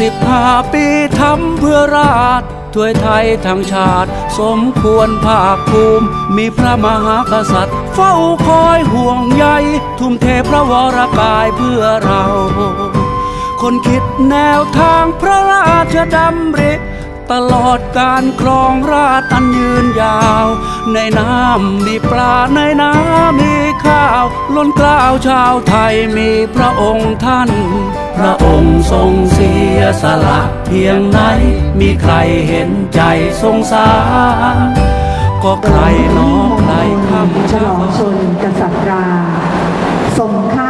สิบห้าปีทำเพื่อราชถวยไทยทั้งชาติ สมควรภาคภูมิ มีพระมหากษัตริย์ เฝ้าคอยห่วงใย ทุ่มเทพระวรกายเพื่อเรา คนคิดแนวทางพระราชดำริ ตลอดการครองราชอันยืนยาว ในน้ำมีปลาในน้ำมีข้าว ล้นกล้าวชาวไทยมีพระองค์ท่าน พระองค์ทรงเสียสละเพียงไหน มีใครเห็นใจสงสารก็ใครหนองใครคำฉลองชนกษัตราทรงข้า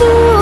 ท